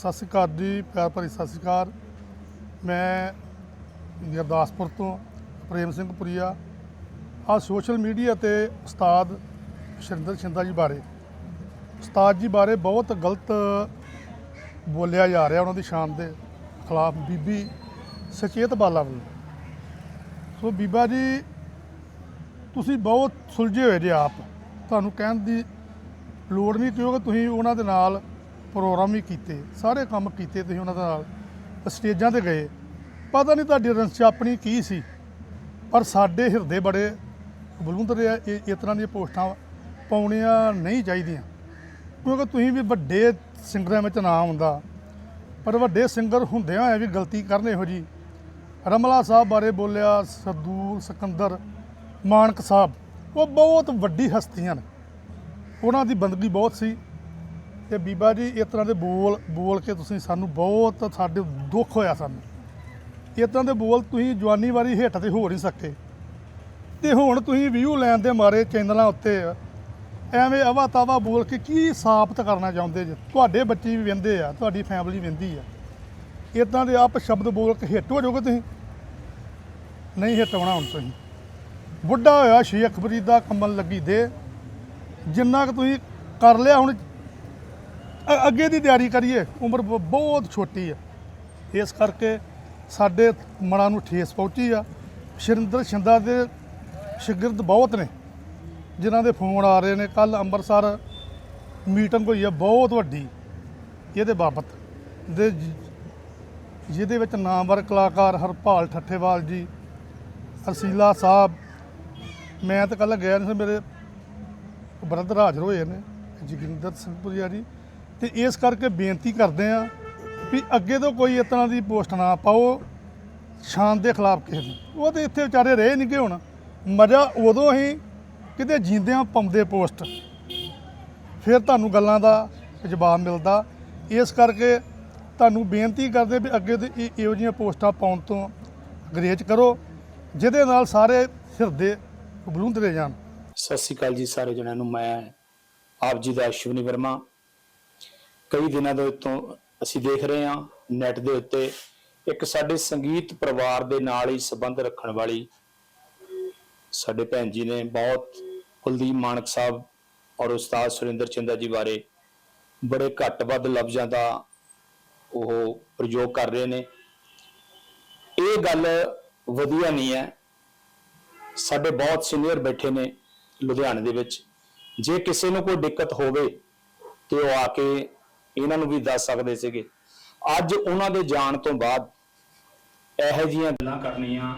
ਸਤਿ ਸ਼੍ਰੀ ਅਕਾਲ ਜੀ, ਪਿਆਰ ਭਰੀ ਸਤਿ ਸ਼੍ਰੀ ਅਕਾਲ। ਮੈਂ ਗੁਰਦਾਸਪੁਰ ਤੋਂ ਪ੍ਰੇਮ ਸਿੰਘ ਪੁਰੀਆ। ਆ ਸੋਸ਼ਲ ਮੀਡੀਆ ਤੇ ਉਸਤਾਦ ਸ਼ਰਿੰਦਰ ਸ਼ਿੰਦਾ ਜੀ ਬਾਰੇ। ਉਸਤਾਦ ਜੀ ਬਾਰੇ ਬਹੁਤ ਗਲਤ ਬੋਲਿਆ ਜਾ ਰਿਹਾ ਉਹਨਾਂ ਦੀ ਸ਼ਾਨ ਦੇ ਖਿਲਾਫ ਬੀਬੀ ਸਚੇਤ ਬਾਲਾ ਵੱਲੋਂ। ਸੋ ਬੀਬਾ ਜੀ, ਤੁਸੀਂ ਬਹੁਤ ਸੁਲਝੇ ਹੋਏ ਜੇ ਆਪ। ਤੁਹਾਨੂੰ ਕਹਿਣ ਦੀ ਲੋੜ ਨਹੀਂ, ਕਿਉਂਕਿ ਤੁਸੀਂ ਉਹਨਾਂ ਦੇ ਨਾਲ ਪ੍ਰੋਗਰਾਮ ਵੀ ਕੀਤੇ, ਸਾਰੇ ਕੰਮ ਕੀਤੇ ਤੁਸੀਂ ਉਹਨਾਂ ਦੇ ਨਾਲ, ਸਟੇਜਾਂ ਤੇ ਗਏ। ਪਤਾ ਨਹੀਂ ਤੁਹਾਡੀ ਰੰਸ ਆਪਣੀ ਕੀ ਸੀ, ਪਰ ਸਾਡੇ ਹਿਰਦੇ ਬੜੇ ਬਲੂੰਦਰ ਆ, ਇਹ, ਇਸ ਤਰ੍ਹਾਂ ਦੀਆਂ ਪੋਸਟਾਂ ਪਾਉਣੀਆਂ ਨਹੀਂ ਚਾਹੀਦੀਆਂ। ਕਿਉਂਕਿ ਤੁਸੀਂ ਵੀ ਵੱਡੇ ਸਿੰਗਰਾਂ ਵਿੱਚ ਨਾਮ ਹੁੰਦਾ ਪਰ ਵੱਡੇ ਸਿੰਗਰ ਹੁੰਦਿਆਂ ਹੋਇਆ ਵੀ ਗਲਤੀ ਕਰਨ ਇਹੋ ਜੀ ਰਮਲਾ ਸਾਹਿਬ ਬਾਰੇ ਬੋਲਿਆ, ਸਰਦੂਲ, ਸਿਕੰਦਰ, ਮਾਨਕ ਸਾਹਿਬ, ਉਹ ਬਹੁਤ ਵੱਡੀ ਹਸਤੀਆਂ ਨੇ। ਉਹਨਾਂ ਦੀ ਬੰਦਗੀ ਬਹੁਤ ਸੀ। ਤੇ ਬੀਬਾ ਜੀ, ਇਸ ਤਰ੍ਹਾਂ ਦੇ ਬੋਲ ਬੋਲ ਕੇ ਤੁਸੀਂ ਸਾਨੂੰ ਬਹੁਤ ਸਾਡੇ ਦੁੱਖ ਹੋਇਆ ਸਾਨੂੰ। ਇਸ ਤਰ੍ਹਾਂ ਦੇ ਬੋਲ ਤੁਸੀਂ ਜਵਾਨੀ ਵਾਰੀ ਹੇਠ ਤੇ ਹੋ ਨਹੀਂ ਸਕੇ। ਤੇ ਹੁਣ ਤੁਸੀਂ ਵਿਊ ਲੈਣ ਦੇ ਮਾਰੇ ਚੈਨਲਾਂ ਉੱਤੇ, ਐਵੇਂ ਅਵਾ ਤਾਵਾ ਬੋਲ ਕੇ ਕੀ ਸਾਬਤ ਕਰਨਾ ਚਾਹੁੰਦੇ ਜੀ? ਤੁਹਾਡੇ ਬੱਚੇ ਵੀ ਵੰਦੇ ਆ, ਤੁਹਾਡੀ ਫੈਮਿਲੀ ਵੰਦੀ ਆ। ਇਦਾਂ ਦੇ ਆਪ ਸ਼ਬਦ ਬੋਲ ਕੇ ਹਿੱਟ ਹੋ ਜਾਓਗੇ ਤੁਸੀਂ? ਨਹੀਂ ਹਿੱਟ ਹੋਣਾ ਹੁਣ ਤੁਸੀਂ। ਬੁੱਢਾ ਹੋਇਆ ਸ਼ੇਖ ਫਰੀਦ ਦਾ ਕੰਬਲ ਲੱਗੀ ਦੇ। ਜਿੰਨਾ ਕਿ ਤੁਸੀਂ ਕਰ ਲਿਆ ਹੁਣ ਅ- ਅੱਗੇ ਦੀ ਤਿਆਰੀ ਕਰੀਏ, ਉਮਰ ਬ- ਬਹੁਤ ਛੋਟੀ ਹੈ। ਇਸ ਕਰਕੇ ਸਾਡੇ ਮਨਾਂ ਨੂੰ ਠੇਸ ਪਹੁੰਚੀ ਆ। ਸ਼ਰਿੰਦਰ ਸ਼ਿੰਦਾ ਦੇ ਸ਼ਾਗਿਰਦ ਬਹੁਤ ਨੇ, ਜਿਨ੍ਹਾਂ ਦੇ ਫੋਨ ਆ ਰਹੇ ਨੇ। ਕੱਲ ਅੰਮ੍ਰਿਤਸਰ ਮੀਟਿੰਗ ਹੋਈ ਹੈ, ਬਹੁਤ ਵੱਡੀ। ਇਹਦੇ ਬਾਬਤ ਦੇ ਜ- ਜਿਹਦੇ ਵਿੱਚ ਨਾਮਵਰ ਕਲਾਕਾਰ ਹਰਪਾਲ ਠੱਠੇਵਾਲ ਜੀ, ਅਰਸੀਲਾ ਸਾਹਿਬ, ਮੈਂ ਤਾਂ ਕੱਲ ਗਿਆ ਨਹੀਂ ਸੀ, ਮੇਰੇ ਬ੍ਰਦਰ ਹਾਜ਼ਰ ਹੋਏ ਨੇ, ਜੋਗਿੰਦਰ ਸਿੰਘ ਪੁਰੀਆ ਜੀ। ਤੇ ਇਸ ਕਰਕੇ ਬੇਨਤੀ ਕਰਦੇ ਆ ਵੀ ਅੱਗੇ ਤੋਂ ਕੋਈ ਇਸ ਤਰ੍ਹਾਂ ਦੀ ਪੋਸਟ ਨਾ ਪਾਓ, ਸ਼ਾਨ ਦੇ ਖਿਲਾਫ ਕਿਸੇ ਦੀ। ਉਹ ਤੇ ਇੱਥੇ ਵਿਚਾਰੇ ਰਹੇ ਨਹੀਂ ਕਿ ਹੁਣ। ਮਜ਼ਾ ਉਦੋਂ ਹੀ ਕਿਤੇ ਜਿੰਦਿਆਂ ਪਾਉਂਦੇ ਪੋਸਟ। ਫਿਰ ਤੁਹਾਨੂੰ ਗੱਲਾਂ ਦਾ ਜਵਾਬ ਮਿਲਦਾ। ਇਸ ਕਰਕੇ ਤੁਹਾਨੂੰ ਬੇਨਤੀ ਕਰਦੇ ਵੀ ਅੱਗੇ ਤੋਂ ਇਹ- ਇਹੋ ਜਿਹੀਆਂ ਪੋਸਟਾਂ ਪਾਉਣ ਤੋਂ ਗਰੇਜ ਕਰੋ, ਜਿਹਦੇ ਨਾਲ ਸਾਰੇ ਹਿਰਦੇ ਬਲੂੰਦਰੇ ਜਾਣ। ਸਤਿ ਸ਼੍ਰੀ ਅਕਾਲ ਜੀ ਸਾਰੇ ਜਣਿਆਂ ਨੂੰ। ਮੈਂ ਆਪ ਜੀ ਦਾ ਅਸ਼ਵਨੀ ਵਰਮਾ। ਕਈ ਦਿਨਾਂ ਦੇ ਉੱਤੋਂ ਅਸੀਂ ਦੇਖ ਰਹੇ ਹਾਂ ਨੈਟ ਦੇ ਉੱਤੇ ਇੱਕ ਸਾਡੇ ਸੰਗੀਤ ਪਰਿਵਾਰ ਦੇ ਨਾਲ ਹੀ ਸੰਬੰਧ ਰੱਖਣ ਵਾਲੀ ਸਾਡੇ ਭੈਣ ਜੀ ਨੇ ਬਹੁਤ ਕੁਲਦੀਪ ਮਾਨਕ ਸਾਹਿਬ ਔਰ ਉਸਤਾਦ ਸੁਰਿੰਦਰ ਚੰਦਾ ਜੀ ਬਾਰੇ ਬੜੇ ਘੱਟ ਵੱਧ ਲਫ਼ਜ਼ਾਂ ਦਾ ਉਹ ਪ੍ਰਯੋਗ ਕਰ ਰਹੇ ਨੇ। ਇਹ ਗੱਲ ਵਧੀਆ ਨਹੀਂ ਹੈ। ਸਾਡੇ ਬਹੁਤ ਸੀਨੀਅਰ ਬੈਠੇ ਨੇ ਲੁਧਿਆਣੇ ਦੇ ਵਿੱਚ। ਜੇ ਕਿਸੇ ਨੂੰ ਕੋਈ ਦਿੱਕਤ ਹੋਵੇ ਤੇ ਉਹ ਆ ਕੇ ਇਹਨਾਂ ਨੂੰ ਵੀ ਦੱਸ ਸਕਦੇ ਸੀਗੇ। ਅੱਜ ਉਹਨਾਂ ਦੇ ਜਾਣ ਤੋਂ ਬਾਅਦ ਇਹੋ ਜਿਹੀਆਂ ਗੱਲਾਂ ਕਰਨੀਆਂ,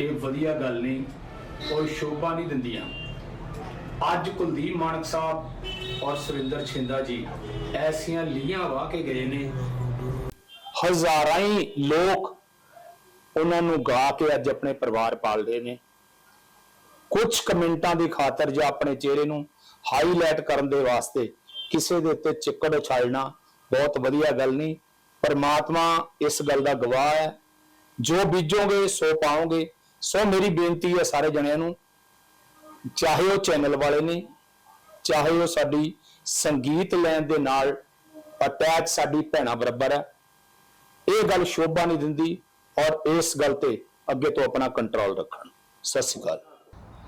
ਇਹ ਵਧੀਆ ਗੱਲ ਨਹੀਂ, ਕੋਈ ਸ਼ੋਭਾ ਨਹੀਂ ਦਿੰਦੀਆਂ। ਅੱਜ ਕੁਲਦੀਪ ਮਾਨਕ ਸਾਹਿਬ ਔਰ ਸੁਰਿੰਦਰ ਛਿੰਦਾ ਜੀ ਐਸੀਆਂ ਲੀਆਂ ਵਾਹ ਕੇ ਗਏ ਨੇ। ਹਜ਼ਾਰਾਂ ਹੀ ਲੋਕ ਉਹਨਾਂ ਨੂੰ ਗਾ ਕੇ ਅੱਜ ਆਪਣੇ ਪਰਿਵਾਰ ਪਾਲ ਰਹੇ ਨੇ ਕੁਝ ਕਮੈਂਟਾਂ ਦੀ ਖਾਤਰ ਜਾਂ ਆਪਣੇ ਚਿਹਰੇ ਨੂੰ ਹਾਈਲਾਈਟ ਕਰਨ ਦੇ ਵਾਸਤੇ ਕਿਸੇ ਦੇ ਉੱਤੇ ਚਿੱਕੜ ਉਛਾਲਣਾ ਬਹੁਤ ਵਧੀਆ ਗੱਲ ਨਹੀਂ। ਪਰਮਾਤਮਾ ਇਸ ਗੱਲ ਦਾ ਗਵਾਹ ਹੈ। ਜੋ ਬੀਜੋਗੇ, ਸੋ ਪਾਓਗੇ। ਸੋ ਮੇਰੀ ਬੇਨਤੀ ਹੈ ਸਾਰੇ ਜਣਿਆਂ ਨੂੰ, ਚਾਹੇ ਉਹ ਚੈਨਲ ਵਾਲੇ ਨੇ, ਚਾਹੇ ਉਹ ਸਾਡੀ ਸੰਗੀਤ ਲੈਣ ਦੇ ਨਾਲ ਅਟੈਚ ਸਾਡੀ ਭੈਣਾ ਬਰਾਬਰ ਹੈ। ਇਹ ਗੱਲ ਸ਼ੋਭਾ ਨਹੀਂ ਦਿੰਦੀ ਔਰ ਇਸ ਗੱਲ ਤੇ ਅੱਗੇ ਤੋਂ ਆਪਣਾ ਕੰਟਰੋਲ ਰੱਖਣ। ਸਤਿ ਸ਼੍ਰੀ ਅਕਾਲ।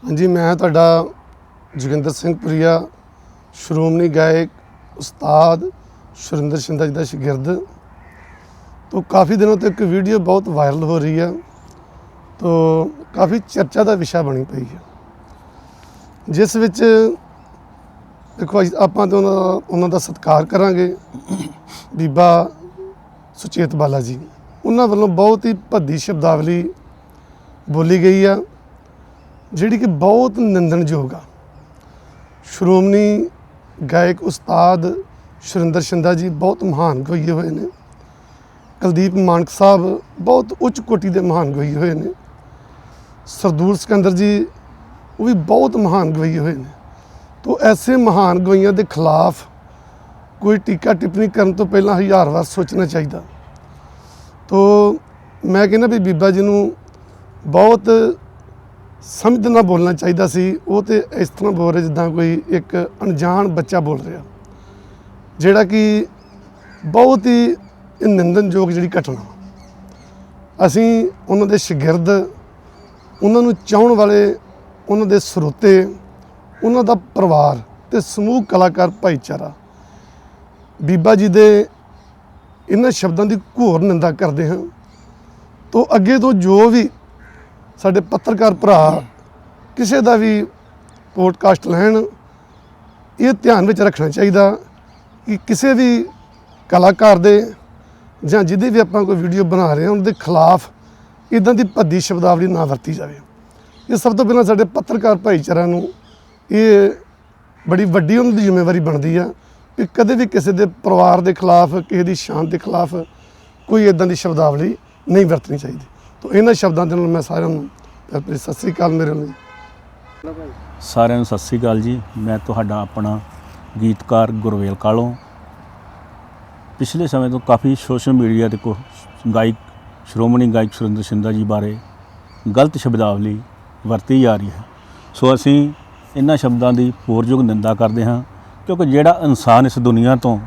ਹਾਂਜੀ, ਮੈਂ ਤੁਹਾਡਾ ਜੋਗਿੰਦਰ ਸਿੰਘ ਪੁਰੀਆ ਸ਼੍ਰੋਮਣੀ ਗਾਇਕ ਉਸਤਾਦ ਸੁਰਿੰਦਰ ਸ਼ਿੰਦਾ ਜੀ ਦਾ ਸ਼ਾਗਿਰਦ ਤੋਂ ਕਾਫੀ ਦਿਨੋਂ ਤੋਂ ਇੱਕ ਵੀਡੀਓ ਬਹੁਤ ਵਾਇਰਲ ਹੋ ਰਹੀ ਹੈ ਤੋਂ ਕਾਫੀ ਚਰਚਾ ਦਾ ਵਿਸ਼ਾ ਬਣੀ ਪਈ ਹੈ ਜਿਸ ਵਿੱਚ ਦੇਖੋ ਅਸੀਂ- ਆਪਾਂ ਤਾਂ ਉਹਨਾਂ ਦਾ ਉਹਨਾਂ ਦਾ ਸਤਿਕਾਰ ਕਰਾਂਗੇ ਬੀਬਾ ਸੁਚੇਤ ਬਾਲਾ ਜੀ। ਉਹਨਾਂ ਵੱਲੋਂ ਬਹੁਤ ਹੀ ਭੱਦੀ ਸ਼ਬਦਾਵਲੀ ਬੋਲੀ ਗਈ ਆ, ਜਿਹੜੀ ਕਿ ਬਹੁਤ ਨਿੰਦਣਯੋਗ ਆ। ਸ਼੍ਰੋਮਣੀ ਗਾਇਕ ਉਸਤਾਦ ਸੁਰਿੰਦਰ ਸ਼ਿੰਦਾ ਜੀ ਬਹੁਤ ਮਹਾਨ ਗੋਈਏ ਹੋਏ ਨੇ। ਕੁਲਦੀਪ ਮਾਨਕ ਸਾਹਿਬ ਬਹੁਤ ਉੱਚ ਕੋਟੀ ਦੇ ਮਹਾਨ ਗੋਈਏ ਹੋਏ ਨੇ। ਸਰਦੂਰ ਸਿਕੰਦਰ ਜੀ ਉਹ ਵੀ ਬਹੁਤ ਮਹਾਨ ਗੋਈਏ ਹੋਏ ਨੇ। ਤੋਂ ਐਸੇ ਮਹਾਨ ਗੋਈਆਂ ਦੇ ਖਿਲਾਫ ਕੋਈ ਟੀਕਾ ਟਿੱਪਣੀ ਕਰਨ ਤੋਂ ਪਹਿਲਾਂ ਹਜ਼ਾਰ ਵਾਰ ਸੋਚਣਾ ਚਾਹੀਦਾ। ਤੋਂ ਮੈਂ ਕਹਿੰਦਾ ਵੀ ਬੀਬਾ ਜੀ ਨੂੰ ਬਹੁਤ ਸਮਝ ਨਾਲ ਬੋਲਣਾ ਚਾਹੀਦਾ ਸੀ। ਉਹ ਤੇ ਇਸ ਤਰ੍ਹਾਂ ਬੋਲ ਰਿਹਾ ਜਿੱਦਾਂ ਕੋਈ ਇੱਕ ਅਣਜਾਣ ਬੱਚਾ ਬੋਲ ਰਿਹਾ। ਜਿਹੜਾ ਕਿ ਬਹੁਤ ਹੀ ਨਿੰਦਨਯੋਗ ਜਿਹੜੀ ਘਟਨਾ। ਅਸੀਂ ਉਹਨਾਂ ਦੇ ਸ਼ਾਗਿਰਦ, ਉਹਨਾਂ ਨੂੰ ਚਾਹਣ ਵਾਲੇ, ਉਹਨਾਂ ਦੇ ਸਰੋਤੇ, ਉਹਨਾਂ ਦਾ ਪਰਿਵਾਰ ਤੇ ਸਮੂਹ ਕਲਾਕਾਰ ਭਾਈਚਾਰਾ। ਬੀਬਾ ਜੀ ਦੇ ਇਹਨਾਂ ਸ਼ਬਦਾਂ ਦੀ ਘੋਰ ਨਿੰਦਾ ਕਰਦੇ ਹਾਂ। ਤੋਂ ਅੱਗੇ ਤੋਂ ਜੋ ਵੀ ਸਾਡੇ ਪੱਤਰਕਾਰ ਭਰਾ ਕਿਸੇ ਦਾ ਵੀ ਪੋਡਕਾਸਟ ਲੈਣ, ਇਹ ਧਿਆਨ ਵਿੱਚ ਰੱਖਣਾ ਚਾਹੀਦਾ ਕਿ ਕਿਸੇ ਵੀ ਕਲਾਕਾਰ ਦੇ ਜਾਂ ਜਿਹਦੀ ਵੀ ਆਪਾਂ ਕੋਈ ਵੀਡੀਓ ਬਣਾ ਰਹੇ ਹਾਂ, ਉਹਦੇ ਖਿਲਾਫ ਇਦਾਂ ਦੀ ਭੱਦੀ ਸ਼ਬਦਾਵਲੀ ਨਾ ਵਰਤੀ ਜਾਵੇ। ਇਹ ਸਭ ਤੋਂ ਪਹਿਲਾਂ ਸਾਡੇ ਪੱਤਰਕਾਰ ਭਾਈਚਾਰਾ ਨੂੰ ਇਹ ਬੜੀ ਵੱਡੀ ਉਹਨਾਂ ਦੀ ਜ਼ਿੰਮੇਵਾਰੀ ਬਣਦੀ ਆ ਕਿ ਕਦੇ ਵੀ ਕਿਸੇ ਦੇ ਪਰਿਵਾਰ ਦੇ ਖਿਲਾਫ, ਕਿਸੇ ਦੀ ਸ਼ਾਨ ਦੇ ਖਿਲਾਫ ਕੋਈ ਇਦਾਂ ਦੀ ਸ਼ਬਦਾਵਲੀ ਨਹੀਂ ਵਰਤਣੀ ਚਾਹੀਦੀ। ਤਾਂ ਇਹਨਾਂ ਸ਼ਬਦਾਂ ਦੇ ਨਾਲ ਮੈਂ ਸਾਰਿਆਂ ਨੂੰ ਪਿਆਰ ਸਤਿ ਸ੍ਰੀ ਅਕਾਲ ਮੇਰੇ ਲਈ ਸਾਰਿਆਂ ਨੂੰ ਸਤਿ ਸ੍ਰੀ ਅਕਾਲ ਜੀ। ਮੈਂ ਤੁਹਾਡਾ ਆਪਣਾ ਗੀਤਕਾਰ ਗੁਰਵੇਲ ਕਾਲੋਂ। ਪਿਛਲੇ ਸਮੇਂ ਤੋਂ ਕਾਫੀ ਸੋਸ਼ਲ ਮੀਡੀਆ ਤੇ ਕੋ ਗਾਇਕ, ਸ਼੍ਰੋਮਣੀ ਗਾਇਕ ਸੁਰਿੰਦਰ ਸ਼ਿੰਦਾ ਜੀ ਬਾਰੇ ਗਲਤ ਸ਼ਬਦਾਵਲੀ ਵਰਤੀ ਜਾ ਰਹੀ ਹੈ। ਸੋ ਅਸੀਂ ਇਹਨਾਂ ਸ਼ਬਦਾਂ ਦੀ ਪੂਰਜੋਗ ਨਿੰਦਾ ਕਰਦੇ ਹਾਂ ਕਿਉਂਕਿ ਜਿਹੜਾ ਇਨਸਾਨ ਇਸ ਦੁਨੀਆ ਤੋਂ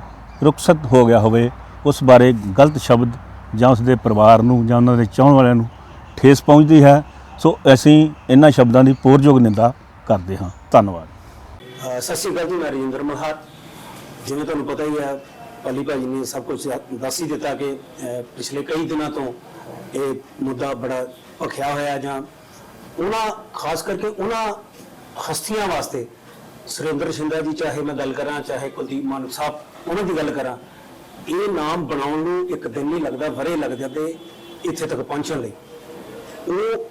ਰੁਖਸਤ ਹੋ ਗਿਆ ਹੋਵੇ, ਉਸ ਬਾਰੇ ਗਲਤ ਸ਼ਬਦ ਜਾਂ ਉਸ ਦੇ ਪਰਿਵਾਰ ਨੂੰ ਜਾਂ ਉਹਨਾਂ ਦੇ ਚਾਹਣ ਵਾਲਿਆਂ ਨੂੰ ਠੇਸ ਪਹੁੰਚਦੀ ਹੈ। ਸੋ ਅਸੀਂ ਇਹਨਾਂ ਸ਼ਬਦਾਂ ਦੀ ਪੂਰਜੋਗ ਨਿੰਦਾ ਕਰਦੇ ਹਾਂ। ਧੰਨਵਾਦ। ਸਤਿ ਸ਼੍ਰੀ ਅਕਾਲ ਜੀ, ਮੈਂ ਰਜਿੰਦਰ ਮਹਾਤ ਜਿਵੇਂ ਤੁਹਾਨੂੰ ਪਤਾ ਹੀ ਹੈ, ਪਾਲੀ ਭਾਜੀ ਨੇ ਸਭ ਕੁਝ ਦੱਸ ਹੀ ਦਿੱਤਾ ਕਿ ਪਿਛਲੇ ਕਈ ਦਿਨਾਂ ਤੋਂ ਇਹ ਮੁੱਦਾ ਬੜਾ ਭਖਿਆ ਹੋਇਆ ਜਾਂ ਉਹਨਾਂ, ਖਾਸ ਕਰਕੇ ਉਹਨਾਂ ਹਸਤੀਆਂ ਵਾਸਤੇ, ਸੁਰਿੰਦਰ ਸ਼ਿੰਦਾ ਜੀ, ਚਾਹੇ ਮੈਂ ਗੱਲ ਕਰਾਂ, ਚਾਹੇ ਕੁਲਦੀਪ ਮਾਨਕ ਸਾਹਿਬ, ਉਹਨਾਂ ਦੀ ਗੱਲ ਕਰਾਂ ਇਹ ਨਾਮ ਬਣਾਉਣ ਨੂੰ ਇੱਕ ਦਿਨ ਨਹੀਂ ਲੱਗਦਾ ਵਰੇ ਲੱਗ ਜਾਂਦੇ ਇੱਥੇ ਤੱਕ ਪਹੁੰਚਣ ਲਈ। ਉਹ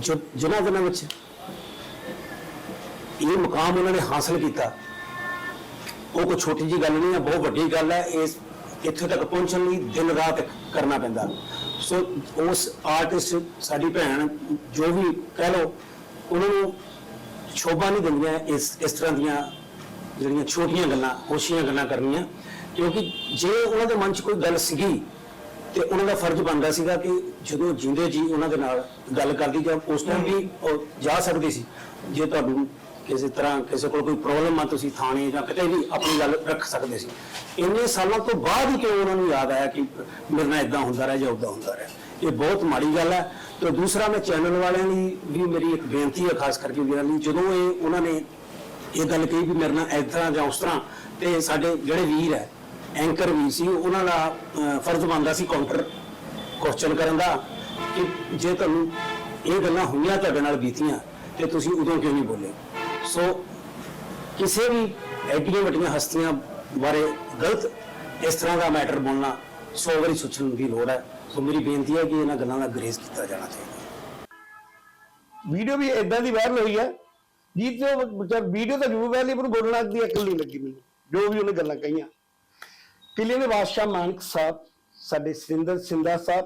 ਜਿਨ੍ਹਾਂ ਦਿਨਾਂ ਵਿੱਚ ਇਹ ਮੁਕਾਮ ਉਹਨਾਂ ਨੇ ਹਾਸਲ ਕੀਤਾ, ਉਹ ਕੋਈ ਛੋਟੀ ਜੀ ਗੱਲ ਨਹੀਂ ਹੈ ਬਹੁਤ ਵੱਡੀ ਗੱਲ ਹੈ, ਇਸ ਇੱਥੇ ਤੱਕ ਪਹੁੰਚਣ ਲਈ ਦਿਨ ਰਾਤ ਕਰਨਾ ਪੈਂਦਾ। ਸੋ ਉਸ ਆਰਟਿਸਟ ਸਾਡੀ ਭੈਣ ਜੋ ਵੀ ਕਹਿ ਲਓ, ਉਹਨਾਂ ਨੂੰ ਸ਼ੋਭਾ ਨਹੀਂ ਦਿੰਦੀਆਂ ਇਸ ਇਸ ਤਰ੍ਹਾਂ ਦੀਆਂ ਜਿਹੜੀਆਂ ਛੋਟੀਆਂ ਗੱਲਾਂ ਹੋਸ਼ੀਆਂ ਗੱਲਾਂ ਕਰਨੀਆਂ। ਕਿਉਂਕਿ ਜੇ ਉਹਨਾਂ ਦੇ ਮਨ 'ਚ ਕੋਈ ਗੱਲ ਸੀਗੀ ਤੇ ਉਹਨਾਂ ਦਾ ਫਰਜ਼ ਬਣਦਾ ਸੀਗਾ ਕਿ ਜਦੋਂ ਜਿੰਦੇ ਜੀ ਉਹਨਾਂ ਦੇ ਨਾਲ ਗੱਲ ਕਰਦੀ ਜਾਂ ਉਸ ਟਾਈਮ ਵੀ ਉਹ ਜਾ ਸਕਦੀ ਸੀ। ਜੇ ਤੁਹਾਨੂੰ ਕਿਸੇ ਤਰ੍ਹਾਂ ਕਿਸੇ ਕੋਲ ਕੋਈ ਪ੍ਰੋਬਲਮ ਆ, ਤੁਸੀਂ ਥਾਣੇ ਜਾਂ ਕਿਤੇ ਵੀ ਆਪਣੀ ਗੱਲ ਰੱਖ ਸਕਦੇ ਸੀ। ਇੰਨੇ ਸਾਲਾਂ ਤੋਂ ਬਾਅਦ ਹੀ ਕਿਉਂ ਉਹਨਾਂ ਨੂੰ ਯਾਦ ਆਇਆ ਕਿ ਮੇਰੇ ਨਾਲ ਇਦਾਂ ਹੁੰਦਾ ਰਿਹਾ ਜਾਂ ਉਦਾਂ ਹੁੰਦਾ ਰਿਹਾ। ਇਹ ਬਹੁਤ ਮਾੜੀ ਗੱਲ ਹੈ ਤੇ ਦੂਸਰਾ, ਮੈਂ ਚੈਨਲ ਵਾਲਿਆਂ ਲਈ ਵੀ ਮੇਰੀ ਇੱਕ ਬੇਨਤੀ ਹੈ ਖਾਸ ਕਰਕੇ ਵੀਰਾਂ ਲਈ, ਜਦੋਂ ਇਹ ਉਹਨਾਂ ਨੇ ਇਹ ਗੱਲ ਕਹੀ ਵੀ ਮੇਰੇ ਨਾਲ ਇਸ ਜਾਂ ਉਸ ਤਰ੍ਹਾਂ ਤੇ ਸਾਡੇ ਜਿਹੜੇ ਵੀਰ ਹੈ ਐਂਕਰ ਵੀ ਸੀ, ਉਹਨਾਂ ਦਾ ਫਰਜ਼ ਬਣਦਾ ਸੀ ਕਾਊਂਟਰ ਕੁਐਸਚਨ ਕਰਨ ਦਾ ਕਿ ਜੇ ਤੁਹਾਨੂੰ ਇਹ ਗੱਲਾਂ ਹੋਈਆਂ ਤੁਹਾਡੇ ਨਾਲ ਬੀਤੀਆਂ, ਤੇ ਤੁਸੀਂ ਉਦੋਂ ਕਿਉਂ ਨਹੀਂ ਬੋਲੇ? ਸੋ ਕਿਸੇ ਵੀ ਐਡੀਆਂ ਵੱਡੀਆਂ ਹਸਤੀਆਂ ਬਾਰੇ ਗਲਤ ਇਸ ਤਰ੍ਹਾਂ ਦਾ ਮੈਟਰ ਬੋਲਣਾ ਸੋ ਵਾਰੀ ਸੋਚਣ ਦੀ ਲੋੜ ਹੈ। ਸੋ ਮੇਰੀ ਬੇਨਤੀ ਹੈ ਕਿ ਇਹਨਾਂ ਗੱਲਾਂ ਦਾ ਗਰੇਜ਼ ਕੀਤਾ ਜਾਣਾ ਚਾਹੀਦਾ ਵੀਡੀਓ ਵੀ ਇਦਾਂ ਦੀ ਵਾਇਰਲ ਹੋਈ ਹੈ ਜੀ ਤੇ ਵੀਡੀਓ ਤਾਂ ਜ਼ਰੂਰ ਵਾਇਰਲ ਪਰ ਬੋਲਣਾ ਦੀ ਅਕਲ ਨਹੀਂ ਲੱਗੀ ਮੈਨੂੰ, ਜੋ ਵੀ ਉਹਨੇ ਗੱਲਾਂ ਕਹੀਆਂ। ਕਿਲੇ ਦੇ ਬਾਦਸ਼ਾਹ ਮਾਨਕ ਸਾਹਿਬ, ਸਾਡੇ ਸਿੰਦਰ ਸਿੰਦਾ ਸਾਹਿਬ,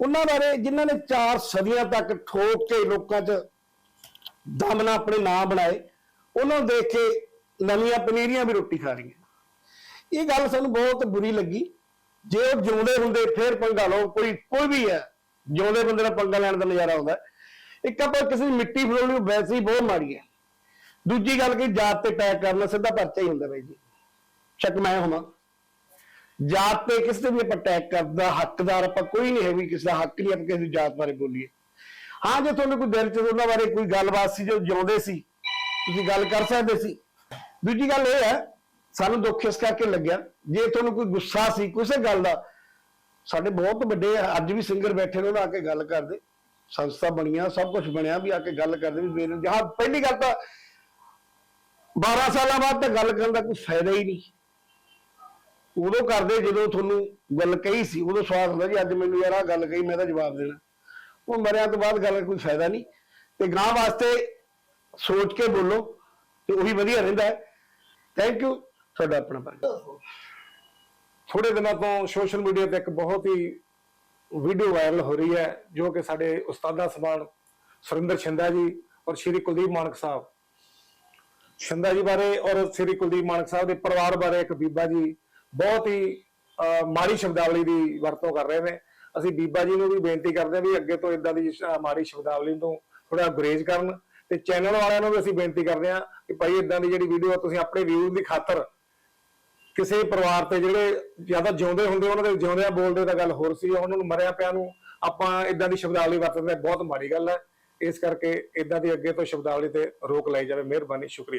ਉਹਨਾਂ ਬਾਰੇ ਜਿਨ੍ਹਾਂ ਨੇ ਚਾਰ ਸਦੀਆਂ ਤੱਕ ਠੋਕ ਕੇ ਲੋਕਾਂ 'ਚ ਦਮਨਾ ਆਪਣੇ ਨਾਂ ਬਣਾਏ, ਉਹਨਾਂ ਨੂੰ ਦੇਖ ਕੇ ਨਵੀਆਂ ਪਨੀਰੀਆਂ ਵੀ ਰੋਟੀ ਖਾ ਰਹੀਆਂ। ਇਹ ਗੱਲ ਸਾਨੂੰ ਬਹੁਤ ਬੁਰੀ ਲੱਗੀ। ਜੇ ਉਹ ਜਿਉਂਦੇ ਹੁੰਦੇ ਫੇਰ ਪੰਗਾ ਲਓ, ਕੋਈ ਕੋਈ ਵੀ ਹੈ, ਜਿਉਂਦੇ ਬੰਦੇ ਨਾਲ ਪੰਗਾ ਲੈਣ ਦਾ ਨਜ਼ਾਰਾ ਆਉਂਦਾ। ਇੱਕ ਆਪਾਂ ਕਿਸੇ ਦੀ ਮਿੱਟੀ ਫਰੋਲਣੀ ਉਹ ਵੈਸੇ ਹੀ ਬਹੁਤ ਮਾੜੀ ਹੈ। ਦੂਜੀ ਗੱਲ ਕਿ ਜਾਤ ਤੇ ਅਟੈਕ ਕਰਨਾ ਸਿੱਧਾ ਪਰਚਾ ਹੀ ਹੁੰਦਾ ਬਾਈ ਜੀ। ਸ਼ੱਕ ਮੈਂ ਹੋਵਾਂ। ਜਾਤ ਤੇ ਕਿਸੇ ਤੇ ਵੀ ਆਪਾਂ ਅਟੈਕ ਕਰਦਾ, ਹੱਕਦਾਰ ਆਪਾਂ ਕੋਈ ਨਹੀਂ ਹੈ ਵੀ ਕਿਸੇ ਦਾ ਹੱਕ ਨਹੀਂ, ਆਪਾਂ ਕਿਸੇ ਦੀ ਜਾਤ ਬਾਰੇ ਬੋਲੀਏ। ਹਾਂ, ਜੇ ਤੁਹਾਨੂੰ ਕੋਈ ਦਿਲ ਚ ਉਹਨਾਂ ਬਾਰੇ ਕੋਈ ਗੱਲਬਾਤ ਸੀ, ਜੋ ਜਿਉਂਦੇ ਸੀ, ਤੁਸੀਂ ਗੱਲ ਕਰ ਸਕਦੇ ਸੀ। ਦੂਜੀ ਗੱਲ ਇਹ ਹੈ, ਸਾਨੂੰ ਦੁੱਖ ਇਸ ਕਰਕੇ ਲੱਗਿਆ, ਜੇ ਤੁਹਾਨੂੰ ਕੋਈ ਗੁੱਸਾ ਸੀ, ਕਿਸੇ ਗੱਲ ਦਾ, ਸਾਡੇ ਬਹੁਤ ਵੱਡੇ ਅੱਜ ਵੀ ਸਿੰਗਰ ਬੈਠੇ ਨੇ, ਉਹਨਾਂ ਆ ਕੇ ਗੱਲ ਕਰਦੇ। ਸੰਸਥਾ ਬਣੀਆਂ ਸਭ ਕੁਝ ਬਣਿਆ, ਵੀ ਆ ਕੇ ਗੱਲ ਕਰਦੇ, ਵੀ ਮੇਰੇ ਜਹਾਂ ਪਹਿਲੀ ਗੱਲ ਤਾਂ 12 ਸਾਲਾਂ ਬਾਅਦ ਤਾਂ ਗੱਲ ਕਰਨ ਦਾ ਕੋਈ ਫਾਇਦਾ ਹੀ ਨਹੀਂ। ਉਦੋਂ ਕਰਦੇ ਜਦੋਂ ਤੁਹਾਨੂੰ ਗੱਲ ਕਹੀ ਸੀ, ਉਦੋਂ ਸਵਾਦ ਹੁੰਦਾ ਜੀ ਅੱਜ ਮੈਨੂੰ ਯਾਰ ਆ ਗੱਲ ਕਹੀ, ਮੈਂ ਤਾਂ ਜਵਾਬ ਦੇਣਾ। ਉਹ ਮਰਿਆਂ ਤੋਂ ਬਾਅਦ ਗੱਲ ਕੋਈ ਫਾਇਦਾ ਨਹੀਂ। ਤੇ ਗਾਂ ਵਾਸਤੇ ਸੋਚ ਕੇ ਬੋਲੋ, ਤੇ ਉਹੀ ਵਧੀਆ ਰਹਿੰਦਾ ਹੈ। ਥੈਂਕ ਯੂ ਤੁਹਾਡਾ ਆਪਣਾ ਪਰ ਥੋੜੇ ਦਿਨਾਂ ਤੋਂ ਸੋਸ਼ਲ ਮੀਡੀਆ ਤੇ ਇੱਕ ਬਹੁਤ ਹੀ ਵੀਡੀਓ ਵਾਇਰਲ ਹੋ ਰਹੀ ਹੈ, ਜੋ ਕਿ ਸਾਡੇ ਉਸਤਾਦਾ ਸਮਾਨ ਸੁਰਿੰਦਰ ਸ਼ਿੰਦਾ ਜੀ ਔਰ ਸ਼੍ਰੀ ਕੁਲਦੀਪ ਮਾਨਕ ਸਾਹਿਬ। ਸ਼ਿੰਦਾ ਜੀ ਬਾਰੇ ਔਰ ਸ਼੍ਰੀ ਕੁਲਦੀਪ ਮਾਨਕ ਸਾਹਿਬ ਦੇ ਪਰਿਵਾਰ ਬਾਰੇ ਇੱਕ ਬੀਬਾ ਜੀ ਬਹੁਤ ਹੀ ਅਹ, ਮਾੜੀ ਸ਼ਬਦਾਵਲੀ ਦੀ ਵਰਤੋਂ ਕਰ ਰਹੇ ਨੇ। ਅਸੀਂ ਬੀਬਾ ਜੀ ਨੂੰ ਵੀ ਬੇਨਤੀ ਕਰਦੇ ਹਾਂ ਵੀ ਅੱਗੇ ਤੋਂ ਇਦਾਂ ਦੀ ਮਾੜੀ ਸ਼ਬਦਾਵਲੀ ਤੋਂ ਥੋੜਾ ਗੁਰੇਜ਼ ਕਰਨ ਤੇ ਚੈਨਲ ਵਾਲਿਆਂ ਨੂੰ ਵੀ ਅਸੀਂ ਬੇਨਤੀ ਕਰਦੇ ਹਾਂ ਕਿ ਭਾਈ ਇਦਾਂ ਦੀ ਜਿਹੜੀ ਵੀਡੀਓ ਤੁਸੀਂ ਆਪਣੇ ਵਿਊਜ਼ ਦੀ ਖਾਤਰ ਕਿਸੇ ਪਰਿਵਾਰ ਤੇ ਜਿਹੜੇ ਜ਼ਿਆਦਾ ਜਿਉਂਦੇ ਹੁੰਦੇ ਉਹਨਾਂ ਦੇ ਜਿਉਂਦਿਆਂ ਬੋਲਦੇ ਤਾਂ ਗੱਲ ਹੋਰ ਸੀ ਉਹਨਾਂ ਨੂੰ ਮਰਿਆ ਪਿਆ ਨੂੰ ਆਪਾਂ ਇਦਾਂ ਦੀ ਸ਼ਬਦਾਵਲੀ ਵਰਤਦੇ ਬਹੁਤ ਮਾੜੀ ਗੱਲ ਹੈ। ਇਸ ਕਰਕੇ ਇਦਾਂ ਦੀ ਅੱਗੇ ਤੋਂ ਸ਼ਬਦਾਵਲੀ ਤੇ ਰੋਕ ਲਾਈ ਜਾਵੇ। ਮਿਹਰਬਾਨੀ ਸ਼ੁਕਰੀਆ।